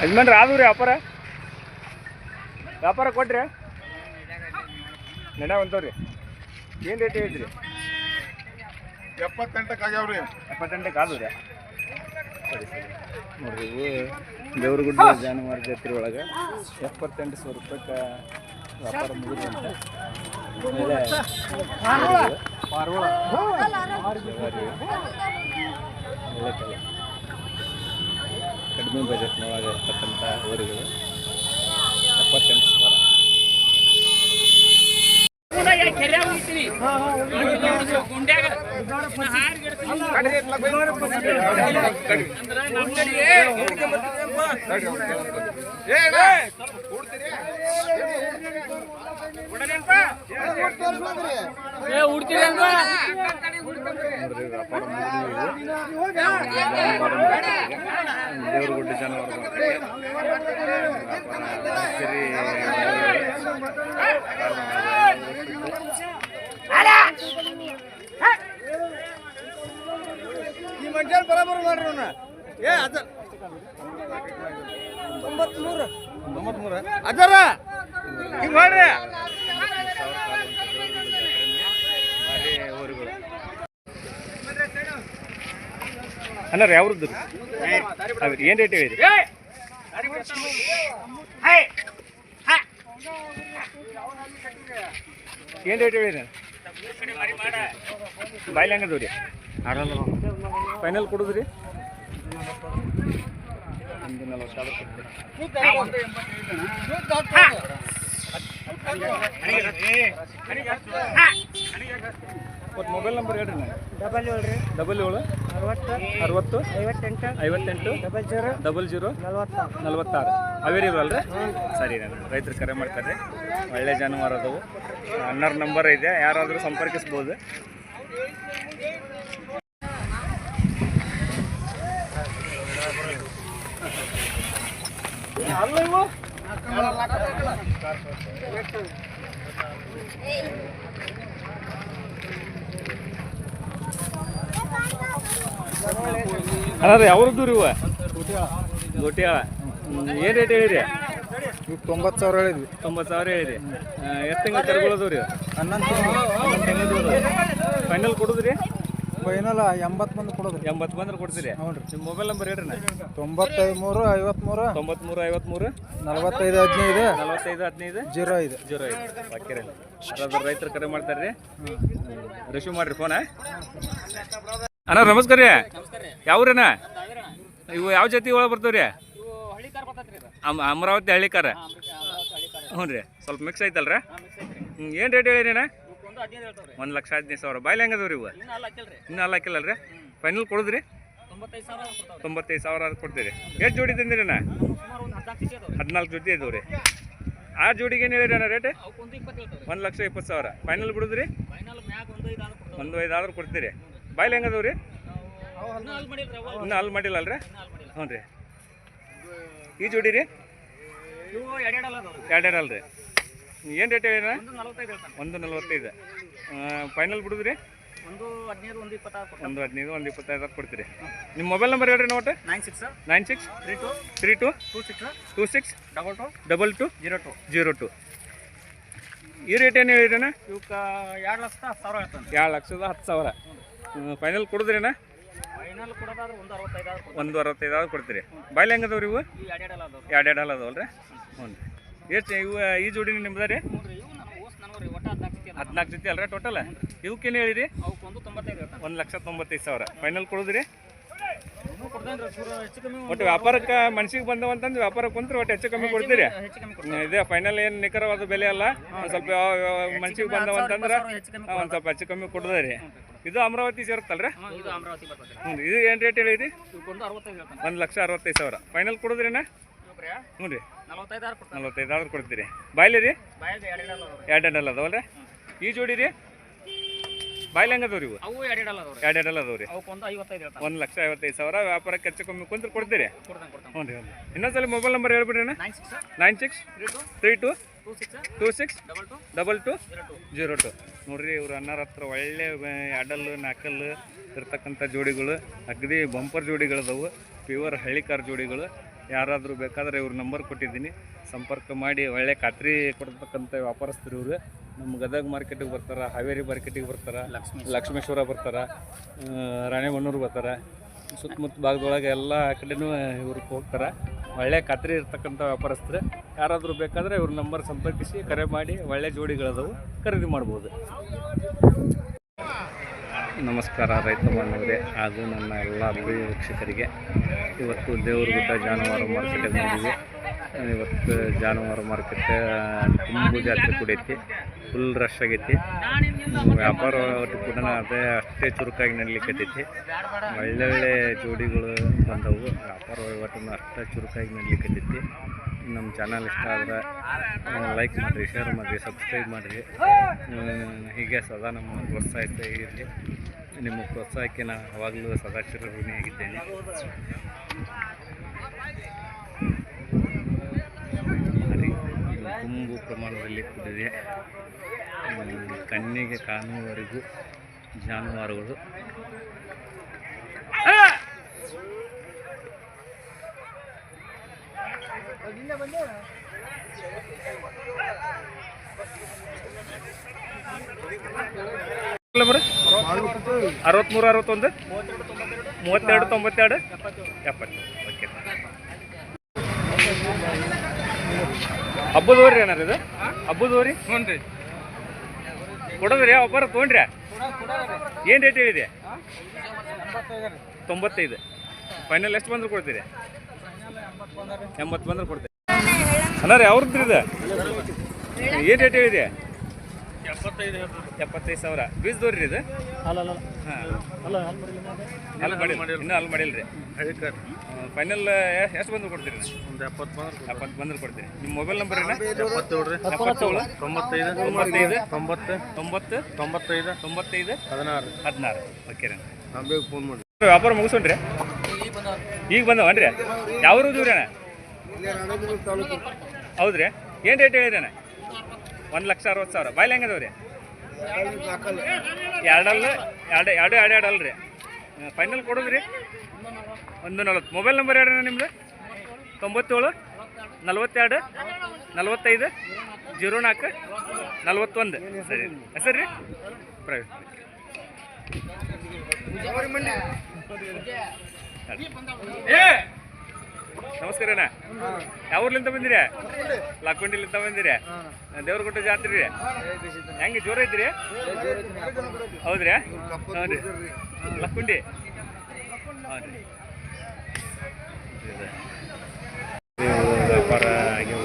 ಯಜಮಾನ್ರಿ ಆದವು ರೀ ವ್ಯಾಪಾರ ವ್ಯಾಪಾರ ಕೊಟ್ರಿ ನಡ ಅಂತವ್ರಿ ಏನು ರೇಟ್ ಹೇಳಿದ್ರಿ ಎಪ್ಪತ್ತೆಂಟಕ್ಕೆ ಆಗ್ಯಾವ್ರಿ ಎಪ್ಪತ್ತೆಂಟಕ್ಕೆ ಆದವು ರೀ ಸರಿ ಸರಿ ನೋಡ್ರಿ ಇವು ದೇವ್ರಗುಡ್ಡ ಜಾನುವಾರು ಜಾತ್ರೆ ಒಳಗೆ ಎಪ್ಪತ್ತೆಂಟು ಸಾವಿರ ರೂಪಾಯಿಗೆ ವ್ಯಾಪಾರ ಮುಗಿದಂತ ಆಮೇಲೆ. ಕಡಿಮೆ ಬಜೆಟ್ನೊಳಗೆ ಇರ್ತಕ್ಕಂಥ ಊರುಗಳು ಎಪ್ಪತ್ತೆಂಟು ಸಾವಿರ. ವ್ಯಾಪಾರ ದೇವ್ರಗುಡ್ಡ ಜಾನುವಾರು ಈ ಮಂಡ್ಯ ಬರೋಬರ್ ಮಾಡ್ರಿ ಅಣ್ಣ ಏ ಅದ ತೊಂಬತ್ಮೂರು. ತೊಂಬತ್ಮೂರ? ಅದರ ಹಿಂಗ್ ಮಾಡ್ರಿ. ಅಣ್ಣಾರ ಯಾವ್ರದ್ದು? ರೀ ಏನು ರೇಟ್ ಹೇಳಿರಿ ಏನು ರೇಟ್ ಹೇಳಿರಿ ಬಾಯ್ಲಿ ಹಂಗದವು ರೀ ಫೈನಲ್ ಕೊಡುದ್ರಿ? ಒಂದು ಕೊಡ್ತೀರಿ ಮತ್ತು ಮೊಬೈಲ್ ನಂಬರ್ ಹೇಳ್ರಿ ನಾನು ಡಬಲ್ ಏಳು ರೀ. ಡಬಲ್ ಏಳು. ಅರವತ್ತು. ಅರವತ್ತು. ಐವತ್ತೆಂಟು. ಐವತ್ತೆಂಟು. Double zero. Double zero. ನಲ್ವತ್ತಾರು. ನಲ್ವತ್ತಾರು. ಅವೇರಿ ಅಲ್ರಿ ಸರಿ ನಾನು ರೈತರು ಕರೆ ಮಾಡ್ತಾರೆ. ಒಳ್ಳೆ ಜಾನುವಾರು ಅದವು. ಅಣ್ಣರ ನಂಬರ್ ಇದೆ ಯಾರಾದರೂ ಸಂಪರ್ಕಿಸ್ಬೋದು. ಅಣ್ಣ ಯಾವ್ರದ್ದು ರೀ ಇವ? ಗೋಟಿಯಾಳ ಏನು ರೇಟ್ ಹೇಳಿರಿ ಇವ್ ತೊಂಬತ್ತು ಸಾವಿರ ಹೇಳಿದ್ವಿ. ತೊಂಬತ್ತು ಸಾವಿರ ಹೇಳಿರಿ ಎಷ್ಟು ತಿಂಗಳು ಕರ್ಕೊಳ್ಳೋದು ರೀ ಹನ್ನೊಂದು ಫೈನಲ್ ಕೊಡುದ್ರಿ ಫೈನಲ್ ಎಂಬತ್ತು ಮಂದಿ ಕೊಡೋದು ಎಂಬತ್ತು ಬಂದ್ರೆ ಕೊಡ್ತೀರಿ ಹ್ಞೂ ರೀ. ನಿಮ್ಮ ಮೊಬೈಲ್ ನಂಬರ್ ಹೇಳ್ರಿ ನಾ ತೊಂಬತ್ತೈದು ಮೂರು ಐವತ್ಮೂರು. ತೊಂಬತ್ಮೂರು ಐವತ್ಮೂರು? ನಲವತ್ತೈದು ಹದಿನೈದು. ನಲವತ್ತೈದು ಹದಿನೈದು? ಜೀರೋ ಐದು. ಜೀರೋ ಐದು. ಓಕೆ ರೀ ರೈತರು ಕರೆ ಮಾಡ್ತಾರೆ ರೀ ರಿಸೀವ್ ಮಾಡ್ರಿ ಫೋನ ಅಣ್ಣ ನಮಸ್ಕಾರ ರೀ. ಯಾವ್ರಣ್ಣ ಇವು ಯಾವ ಜಾತಿ ಒಳಗೆ ಬರ್ತಾವ್ರಿ? ಅಮರಾವತಿ ಹಳ್ಳಿ ಕಾರ. ಹ್ಞೂ ರೀ ಸ್ವಲ್ಪ ಮಿಕ್ಸ್ ಐತಲ್ರ? ಹ್ಞೂ ಏನು ರೇಟ್ ಹೇಳಿರಿ ಅಣ್ಣ? ಒಂದು ಲಕ್ಷ ಹದಿನೈದು ಸಾವಿರ. ಬಾಯ್ಲಿ ಹೆಂಗದವ್ರಿ ಇವು? ಇನ್ನೂ ಅಲ್ಲ ಹಾಕಿಲ್ಲಲ್ರಿ? ಫೈನಲ್ ಕೊಡುದ್ರಿ? ತೊಂಬತ್ತೈದು ಸಾವಿರ ಕೊಡ್ತೀರಿ. ಎಷ್ಟು ಜೋಡಿ ತಂದಿರಿ ಅಣ್ಣ? ಹದಿನಾಲ್ಕು ಜೊತೆ ಇದ್ದವ್ರಿ ರೀ ಆ ಜೋಡಿಗೆ ಏನು ಹೇಳಿರಿ ಅಣ್ಣ ರೇಟ್ ಒಂದು ಲಕ್ಷ ಇಪ್ಪತ್ತು ಸಾವಿರ. ಫೈನಲ್ ಬಿಡುದ್ರಿ? ಒಂದು ಐದು ಆದ್ರೂ ಕೊಡ್ತೀರಿ. ಬಾಯ್ಲಿ ಹೆಂಗದವ್ ರೀ? ಇನ್ನೂ ಅಲ್ಲಿ ಮಾಡಿಲ್ಲ ಅಲ್ರಿ? ಹ್ಞೂ ರೀ. ಈ ಜೋಡಿ ರೀ? ಎರಡು ಅಲ್ರಿ ಏನು ರೇಟ್ ಹೇಳಿ ಒಂದು ನಲ್ವತ್ತೈದು. ಫೈನಲ್ ಬಿಡುದ್ರಿ ಒಂದು ಹದಿನೈದು ಒಂದು ಇಪ್ಪತ್ತಾರು ಒಂದು ಹದಿನೈದು ಒಂದು ಇಪ್ಪತ್ತೈದು ಕೊಡ್ತೀರಿ. ನಿಮ್ಮ ಮೊಬೈಲ್ ನಂಬರ್ ಹೇಳ್ರಿ note. Nine six nine six three two three two two six two six double two double two zero two zero two ಈ ರೇಟ್ ಏನು ಹೇಳಿರಣ್ಣ ಇವಕ್ಕೆ ಎರಡು ಲಕ್ಷದ ಹತ್ತು ಸಾವಿರ ಎರಡು ಲಕ್ಷದ ಹತ್ತು ಸಾವಿರ. ಫೈನಲ್ ಕೊಡಿದ್ರೇನ? ಒಂದು ಅರವತ್ತೈದು ಆದ್ರೆ ಕೊಡ್ತೀರಿ. ಬಾಯ್ಲಿ ಹೆಂಗದವ್ರಿ ಇವು? ಎರಡು ಅಲ್ಲ ಅದಾವಲ್ಲ ರೀ ಹ್ಞೂ ರೀ. ಎಷ್ಟು ಇವು ಈ ಜೋಡಿ ನಿಮ್ದು ರೀ? ಹದಿನಾಲ್ಕು ಜೊತೆ ಅಲ್ರಿ ಟೋಟಲ್ ಇವಕ್ಕೇನು ಹೇಳಿರಿ? ಒಂದು ಲಕ್ಷ ತೊಂಬತ್ತೈದು ಸಾವಿರ. ಫೈನಲ್ ಕೊಡೋದ್ರಿ? ಒಟ್ಟು ವ್ಯಾಪಾರಕ್ಕೆ ಮನ್ಸಿಗೆ ಬಂದವಂತಂದು ವ್ಯಾಪಾರ ಕುಂತ್ರೆ ಒಟ್ಟು ಹೆಚ್ಚು ಕಮ್ಮಿ ಕೊಡ್ತೀರಿ. ಇದೇ ಫೈನಲ್ ಏನು ನಿಖರವಾದ ಬೆಲೆ ಅಲ್ಲ. ಒಂದು ಸ್ವಲ್ಪ ಮನ್ಸಿಗೆ ಬಂದವಂತಂದ್ರೆ ಒಂದು ಸ್ವಲ್ಪ ಹೆಚ್ಚು ಕಮ್ಮಿ ಕೊಡೋದು ರೀ. ಇದು ಅಮರಾವತಿ ಸೇರುತ್ತಲ್ರಿ? ಇದು ಅಮರಾವತಿ ಹ್ಞೂ ಇದು ಏನು ರೇಟ್ ಹೇಳಿದ್ರಿ ಒಂದು ಲಕ್ಷ ಅರವತ್ತೈದು ಸಾವಿರ. ಫೈನಲ್ ಕೊಡೋದ್ರಿನ ಹ್ಞೂ ರೀ. ನಲವತ್ತೈದು ಆರು ಕೊಡ್ತೀರಿ. ಬಾಯ್ಲಿ ರೀ ಎರಡು ಎರಡಲ್ಲ ಅದಾವಲ್ಲ ಈ ಜೋಡಿ ರೀ ಬಾಯ್ಲಿ ಹೆಂಗೆ ಅದಾವ್ರಿ ಇವು? ಎರಡು ಎರಡಲ್ಲ ಅದಾವ್ರಿ. ಒಂದು ಲಕ್ಷ ಐವತ್ತೈದು ಸಾವಿರ ವ್ಯಾಪಾರಕ್ಕೆ ಹೆಚ್ಚು ಕಮ್ಮಿ ಕುಂತ್ರೆ ಕೊಡ್ತೀರಿ? ಹ್ಞೂ ರೀ ಇನ್ನೊಂದ್ಸಲ mobile number ಹೇಳ್ಬಿಡ್ರಿ nine six three two two six double two double two zero two ನೋಡ್ರಿ ಇವ್ರು ಅನ್ನಾರ ಹತ್ರ ಒಳ್ಳೆ ಅಡಲ್ಲು ನಾಕಲ್ಲು ಇರ್ತಕ್ಕಂಥ ಜೋಡಿಗಳು ಅಗದಿ ಬಂಪರ್ ಜೋಡಿಗಳದವು ಪ್ಯೂರ್ ಹಳ್ಳಿಕಾರ ಜೋಡಿಗಳು. ಯಾರಾದರೂ ಬೇಕಾದರೆ ಇವ್ರ ನಂಬರ್ ಕೊಟ್ಟಿದ್ದೀನಿ. ಸಂಪರ್ಕ ಮಾಡಿ ಒಳ್ಳೆ ಖಾತ್ರಿ ಕೊಡ್ತಕ್ಕಂಥ ವ್ಯಾಪಾರಸ್ಥರು ಇವರು. ನಮ್ಮ ಗದಗ ಮಾರ್ಕೆಟಿಗೆ ಬರ್ತಾರೆ ಹಾವೇರಿ ಮಾರ್ಕೆಟಿಗೆ ಬರ್ತಾರೆ ಲಕ್ಷ್ಮೇಶ್ವರ. ಬರ್ತಾರೆ ರಾಣೆಬೆನ್ನೂರು ಬರ್ತಾರೆ. ಸುತ್ತಮುತ್ತ ಭಾಗದೊಳಗೆ ಎಲ್ಲ ಕಡೆನೂ ಇವ್ರಿಗೆ ಹೋಗ್ತಾರೆ. ಒಳ್ಳೆ ಖಾತ್ರಿ ಇರ್ತಕ್ಕಂಥ ವ್ಯಾಪಾರಸ್ಥರು. ಯಾರಾದರೂ ಬೇಕಾದರೆ ಇವ್ರ ನಂಬರ್ ಸಂಪರ್ಕಿಸಿ ಕರೆ ಮಾಡಿ ಒಳ್ಳೆ ಜೋಡಿಗಳದವು ಖರೀದಿ ಮಾಡ್ಬೋದು. ನಮಸ್ಕಾರ ರೈತ ಬಾಂಧವರೇ. ಹಾಗೂ ನನ್ನ ಎಲ್ಲ ಪ್ರಿಯ ವೀಕ್ಷಕರಿಗೆ ಇವತ್ತು ದೇವರಗುಡ್ಡ ಜಾನುವಾರು ಮಾರ್ಕೆಟ್ ಬಂದಿದೆ ಇವತ್ತು ಜಾನುವಾರು ಮಾರ್ಕೆಟ್ ತುಂಬ ಜಾತ್ರೆ ಕುಡೈತಿ ಫುಲ್ ರಶ್ ಆಗೈತಿ. ವ್ಯಾಪಾರ ಕೂಡ ಅದೇ ಅಷ್ಟೇ ಚುರುಕಾಗಿ ನಡಲಿಕ್ಕತ್ತೈತಿ ಒಳ್ಳೊಳ್ಳೆ ಜೋಡಿಗಳು ಬಂದವು. ವ್ಯಾಪಾರ ವಹಿವಾಟನ್ನು ಅಷ್ಟೇ ಚುರುಕಾಗಿ ನಡಲಿಕ್ಕತ್ತೈತಿ ನಮ್ಮ ಚಾನಲ್ ಇಷ್ಟ ಆದ್ರೆ ಲೈಕ್ ಮಾಡಿರಿ ಶೇರ್ ಮಾಡಿರಿ ಸಬ್ಸ್ಕ್ರೈಬ್ ಮಾಡಿರಿ. ಹೀಗೆ ಸದಾ ನಮ್ಮ ಪ್ರೋತ್ಸಾಹಿಸ್ತಾ ಇರಲಿ ನಿಮ್ಮ ಪ್ರೋತ್ಸಾಹಕ್ಕೆ ನಾನು ಯಾವಾಗಲೂ ಸದಾಶಿವ ಋಣಿಯಾಗಿದ್ದೇನೆ ತುಂಬು ಪ್ರಮಾಣದಲ್ಲಿ ಕುದಿದೆ ಕಣ್ಣಿಗೆ ಕಾಣುವವರೆಗೂ ಜಾನುವಾರುಗಳು. ಅರವತ್ತ್ಮೂರು ಅರವತ್ತೊಂದು? ಮೂವತ್ತೆರಡು ತೊಂಬತ್ತೆರಡು? ಎಪ್ಪತ್ತು ಓಕೆ. ಹಬ್ಬದವ್ರಿ ಏನಾರ ಇದು? ಹಬ್ಬದವ್ರಿ ಹ್ಞೂ ರೀ ಕೊಡೋದ್ರಿ ಒಬ್ಬರ ತೊಗೊಂಡ್ರಿ? ಏನು ರೇಟ್ ಹೇಳಿದೆ? ತೊಂಬತ್ತೈದು ಫೈನಲ್ ಎಷ್ಟು ಬಂದ್ರೆ ಕೊಡ್ತೀರಿ? ಎಂಬತ್ತು ಬಂದ್ರೆ ಕೊಡ್ತೀರಿ. ಅಣ್ಣ ರೀ ಅವ್ರದ್ರಿ ಇದು? ಏನು ರೇಟ್ ಹೇಳಿದೆ? ಎಪ್ಪತ್ತೈದು ಎಪ್ಪತ್ತೈದು ಸಾವಿರ. ಇದು? ಅಲ್ಲ ಅಲ್ಲ. ಅಲ್ಲ ಅಲ್ಲಿ ಮಾಡಿಲ್ಲ ಇನ್ನೂ ಅಲ್ಲಿ ಮಾಡಿಲ್ಲ. ರೀ ಫೈನಲ್ ಎಷ್ಟು ಬಂದ್ರು ಕೊಡ್ತೀರಿ? ಒಂದು ಎಪ್ಪತ್ತು ಬಂದ್ರೆ ಎಪ್ಪತ್ತು ಬಂದ್ರೆ ಕೊಡ್ತೀರಿ. ನಿಮ್ಮ ಮೊಬೈಲ್ ನಂಬರ್ ಏನು? ಎಪ್ಪತ್ತೇಳು ರೀ. ಎಪ್ಪತ್ತೇಳು? ತೊಂಬತ್ತೈದು. ತೊಂಬತ್ತೈದು? ತೊಂಬತ್ತು. ತೊಂಬತ್ತು? ತೊಂಬತ್ತೈದು. ತೊಂಬತ್ತೈದು? ಹದಿನಾರು ಹದಿನಾರು. ಓಕೆ ರೀ. ನಾನು ಬೇಗ ಫೋನ್ ಮಾಡಿ ವ್ಯಾಪಾರ ಮುಗಿಸೋಣ್ರಿ ಈಗ ಬಂದವನ್ರಿ ಯಾವ ಊರು ಅಣ್ಣ ಹೌದ್ರಿ. ಏನು ರೇಟ್ ಹೇಳಿರಣ್ಣ ಒಂದು ಲಕ್ಷ ಅರವತ್ತು ಸಾವಿರ. ಬಾಯ್ಲಿ ಹೆಂಗದವ್ರಿ ಎರಡಲ್ಲ ಎರಡು ಎರಡು ಎರಡು ಎರಡು ಅಲ್ರಿ. ಫೈನಲ್ ಕೊಡೋದ್ರಿ? ಒಂದು ನಲ್ವತ್ತು. ಮೊಬೈಲ್ ನಂಬರ್ ಹೇಳ್ರಿ ನಿಮ್ದು? ತೊಂಬತ್ತೇಳು ನಲ್ವತ್ತೆರಡು ನಲ್ವತ್ತೈದು ಜೀರೋ ನಾಲ್ಕು ನಲ್ವತ್ತೊಂದು. ಸರಿ. ಹೆಸರು ರೀ ಪ್ರೈವೇಟ್ ನಮಸ್ಕಾರ ಅಣ್ಣ. ಯಾವ ಊರ್ಲಿಂದ ಬಂದಿರಿ? ಬಂದಿರ ಬಂದಿರಿ? ದೇವ್ರಗುಟ್ಟ ಜಾತ್ರೆ ರೀ? ಹೆಂಗೆ ಜೋರ ಐತ್ರಿ? ಹೌದ್ರಿ? ಹ್ಞೂ ಲಕ್ಕುಂಡಿ? ಹಾಂ ರೀ ಇವು ವ್ಯಾಪಾರ ಆಗ್ಯವ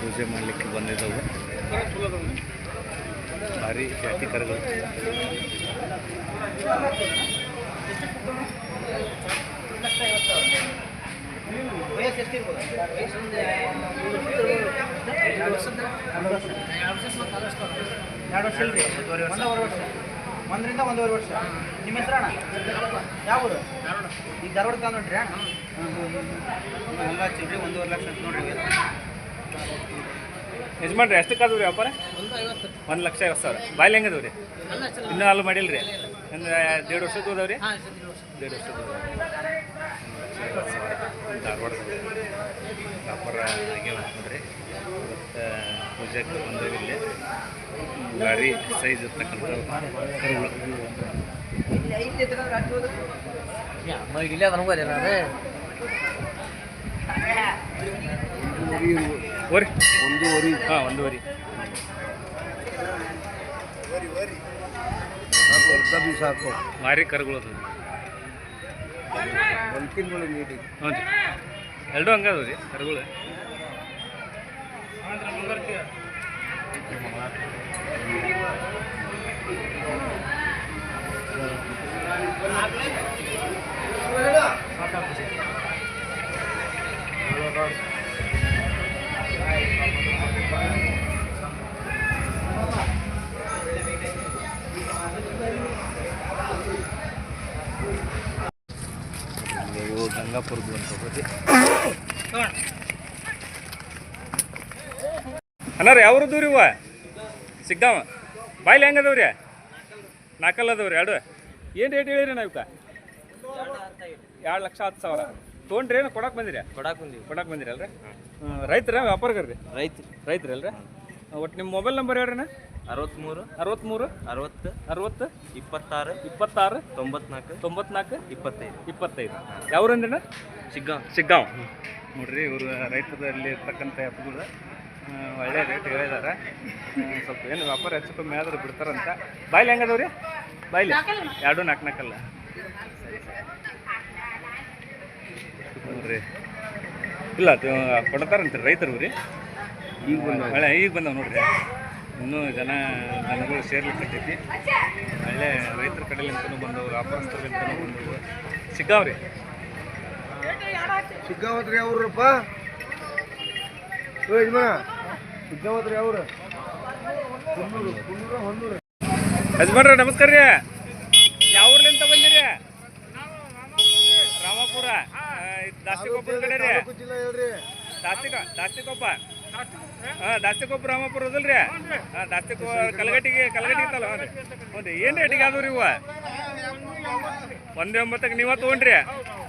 ಪೂಜೆ ಮಾಡಲಿಕ್ಕೆ ಬಂದಿದ್ದವು. ಭಾರಿ ಜಾತಿ ಕರಗಳು. ಎರಡು ವರ್ಷ ಇಲ್ರಿ ಒಂದೂವರೆ ವರ್ಷ ಒಂದರಿಂದ ಒಂದೂವರೆ ವರ್ಷ ನಿಮ್ಮ ಹೆಸರು ಅಣ್ಣ ಯಾವ ಊರು ಈಗ ಧಾರವಾಡ ಕಾಲ್ ನೋಡ್ರಿ ಹಂಗೆ ಹಚ್ಚಿವ್ರಿ ಒಂದೂವರೆ ಲಕ್ಷ ಅಂತ ನೋಡ್ರಿ. ಯಜಮಾನ್ರಿ ಎಷ್ಟು ರೀ ವ್ಯಾಪಾರ ಒಂದು ಲಕ್ಷ ಐವತ್ತು ಸಾವಿರ. ಬಾಯ್ಲಿ ಹೆಂಗದವು ರೀ ಇನ್ನೂ ಹಾಲು ಮಾಡಿಲ್ಲ ರೀ ಅಂದ್ರೆ ದೇಡ್ ವರ್ಷದ ಹೋದವು ರೀ ದೇಡ್ ವರ್ಷದ ಧಾರವಾಡ ವ್ಯಾಪಾರ ಆಗ್ಯಾವ ನೋಡ್ರಿ ಇವತ್ತು ಪೂಜೆಗೆ ಬಂದವು ಇಲ್ಲಿ ಭಾರಿ ಸೈಜ್ ಇರ್ತಕ್ಕಂಥ ಕರುಗಳು. ಇಲ್ಲೇ ಅದ ನಂಗೋರಿ ನಾನು ಓರಿ ಒಂದೂವರೆ. ಹಾಂ ಒಂದೂವರೆ. ಸಾಕು ಭಾರಿ ಕರುಗಳು ಅದಾವ. ಒಂದು ತಿಂಗಳು ನೀಡಿ. ಹ್ಞೂ ರೀ ಹಂಗೆ ಹಂಗದವು ರೀ ಕರುಗಳು. ಇವು ಗಂಗಾಪುರದ್ದು ಅಂತ ಪ್ರತಿ ಅನ್ನಾರ ಯಾವ್ರದ್ದು ರೀ ಇವ ಸಿಗ್ದಾವ ಬಾಯ್ಲಿ ಹೆಂಗದವ್ರಿ ನಾಲ್ಕಲ್ಲ ಅದಾವ ರೀ ಎರಡು. ಏನು ರೇಟ್ ಹೇಳಿರಿ ನಾವು ಎರಡು ಲಕ್ಷ ಹತ್ತು ಸಾವಿರ. ತೊಗೊಂಡ್ರಿ ಏನು ಕೊಡಕ್ಕೆ ಬಂದಿರಿ? ಕೊಡಾಕ್ ಬಂದಿವಿ. ಕೊಡಕ್ಕೆ ಬಂದಿರಲ್ರಿ ರೈತರ ವ್ಯಾಪಾರಗಾರ್ರಿ? ರೈತ ರೈತರಲ್ರಿ ಒಟ್ಟು ನಿಮ್ಮ ಮೊಬೈಲ್ ನಂಬರ್ ಹೇಳ್ರಿನ ಅರವತ್ಮೂರು ಅರವತ್ಮೂರು ಅರವತ್ತು ಅರವತ್ತು ಇಪ್ಪತ್ತಾರು ಇಪ್ಪತ್ತಾರು ತೊಂಬತ್ನಾಲ್ಕು ತೊಂಬತ್ನಾಲ್ಕು ಇಪ್ಪತ್ತೈದು. ಇಪ್ಪತ್ತೈದು. ಯಾವ್ರಂದ್ರಣ ಶಿಗ್ಗಾಂವ್. ಶಿಗ್ಗಾಂವ್. ನೋಡ್ರಿ ಇವರು ರೈತರಲ್ಲಿ ಇರ್ತಕ್ಕಂಥ ಎತ್ತುಗಳು ಆ, ಒಳ್ಳೆ ರೇಟ್ ಹೇಳಿದಾರೆ. ಸ್ವಲ್ಪ ಏನು ವ್ಯಾಪಾರ ಹೆಚ್ಚು ಕಮ್ಮಿ ಆದ್ರೆ ಬಿಡ್ತಾರಂತ. ಬಾಯ್ಲಿ ಹೆಂಗದವ್ರಿ? ಬಾಯ್ಲಿ. ಎರಡು ನಾಲ್ಕು ನಾಲ್ಕಲ್ಲ. ನೋಡ್ರಿ. ಇಲ್ಲ ಕೊಡ್ತಾರಂತ ರೈತರು ರೀ ಈಗ ಬಂದ ಒಳ್ಳೆ ಈಗ ಬಂದವ ನೋಡ್ರಿ. ಇನ್ನೂ ಜನ ಜನಗಳು ಸೇರ್ಲಿಕ್ಕತ್ತೈತಿ ಒಳ್ಳೆ ರೈತರ ಕಡೆಲಿಂತನೂ ಬಂದವು ವ್ಯಾಪಾರಸ್ಥರಿಂದನೂ ಬಂದವು ಸಿಗ್ಗಾವ್ರಿ? ಸಿಗ್ಗಾವತ್ರಿ ಯಜಮಾನ. ಸಿಗ್ಗಾವತ್ರಿ ಹೊನ್ನೂರು. ಯಜಮಾನ್ರ ನಮಸ್ಕಾರ ರೀ ಯಾವ ಬಂದಿರಿ ಬಂದಿರಿ? ರಾಮಪುರ. ದಾಸ್ತಿಕೊಪ್ಪರ ಕಡೆ ರೀ ದಾಸ್ತಿಕ ದಾಸ್ತಿಕೊಪ್ಪ ಹಾಂ ದಾಸ್ತಿಕೊಪ್ಪ ರಾಮಪುರ ಅದಲ್ರಿ? ಹಾಂ ದಾಸ್ತಿಕೋ ಕಲಗಟ್ಟಿಗೆ ಕಲಗಟ್ಟಿಗೆ ಇತ್ತಲ್ಲ ಹ್ಞೂ ರೀ ರೀ ಏನು ರೇಟಿಗೆ ಆದವು ರೀ ಇವ? ಒಂದೇ ಒಂಬತ್ತಕ್ಕೆ ನೀವ ತೊಗೊಂಡ್ರಿ?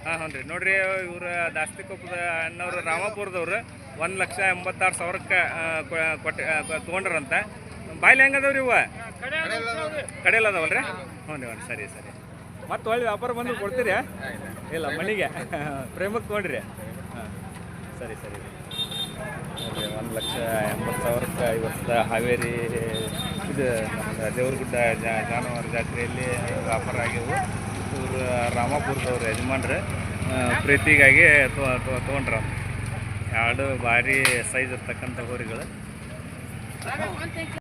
ಹಾಂ ಹ್ಞೂ ರೀ ನೋಡ್ರಿ, ಇವ್ರು ದಾಸ್ತಿಕೊಪ್ಪದ ಅಣ್ಣವ್ರು ರಾಮಪುರದವ್ರು ಒಂದು ಲಕ್ಷ ಎಂಬತ್ತಾರು ಸಾವಿರಕ್ಕೆ ಕೊಟ್ಟು ತೊಗೊಂಡ್ರಂತ. ಬಾಯ್ಲಿ ಹೆಂಗದವ್ರಿ ಇವ? ಕಡೆಯಲ್ಲ ಅದಾವಲ್ರಿ? ಹ್ಞೂ ರೀ ಹ್ಞೂ ಸರಿ ಸರಿ. ಮತ್ತೆ ಒಳ್ಳೆ ವ್ಯಾಪಾರ ಬಂದು ಕೊಡ್ತೀರಿ? ಇಲ್ಲ ಮನೆಗೆ ಪ್ರೇಮಕ್ಕೆ ತೊಗೊಂಡ್ರಿ. ಹಾಂ. ಸರಿ ಸರಿ. ಒಂದು ಲಕ್ಷ ಎಂಬತ್ತು ಸಾವಿರಕ್ಕೆ ಇವತ್ತು ಹಾವೇರಿ, ಇದು ದೇವ್ರಗುಡ್ಡ ಜಾನುವಾರು ಜಾತ್ರೆಯಲ್ಲಿ ವ್ಯಾಪಾರ ಆಗ್ಯವು ಇವರು ರಾಮಾಪುರದವ್ರು ಯಜಮಾನ್ರು ಪ್ರೀತಿಗಾಗಿ ತೊಗೊಂಡ್ರ ಎರಡು ಭಾರಿ ಸೈಜ್ ಇರ್ತಕ್ಕಂಥ ಹೋರಿಗಳು.